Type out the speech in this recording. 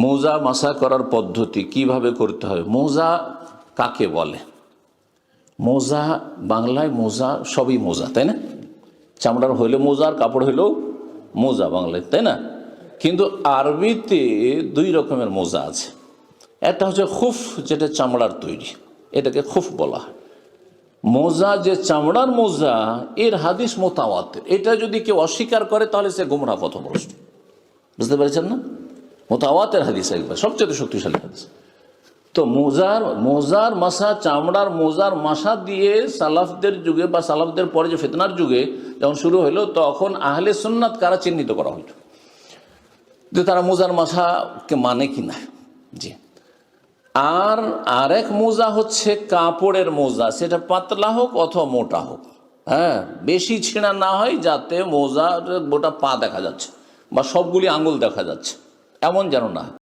মোজা মাসা করার পদ্ধতি কীভাবে করতে হবে মোজা কাকে বলে? মোজা বাংলায় মোজা সবই মোজা, তাই না? চামড়ার হইলে মোজা আর কাপড় হইলেও মোজা বাংলায়, তাই না? কিন্তু আরবিতে দুই রকমের মোজা আছে। একটা হচ্ছে খুফ, যেটা চামড়ার তৈরি। এটাকে খুফ বলা মোজা যে চামড়ার মোজা, এর হাদিস মোতাওয়াতের। এটা যদি কেউ অস্বীকার করে, তাহলে সে গোমরা পথভ্রষ্ট। বুঝতে পেরেছেন না? মোতাওয়াতের হাদিস একবার সবচেয়ে শক্তিশালী হাদিস। তো মোজার মোজার মাসা, চামড়ার মোজার মাসা দিয়ে সালাফদের যুগে বা সালাফদের পরে যে ফেতনার যুগে যখন শুরু হলো, তখন আহলে সুন্নাত কারা চিহ্নিত করা হইল? যে তারা মোজার মাসাকে মানে কি না? জি। আর আরেক মোজা হচ্ছে কাপড়ের মোজা, সেটা পাতলা হোক অথবা মোটা হোক। হ্যাঁ বেশি ছেঁড়া না হয়, যাতে মোজার গোটা পা দেখা যাচ্ছে বা সবগুলি আঙুল দেখা যাচ্ছে। এমন যেন না।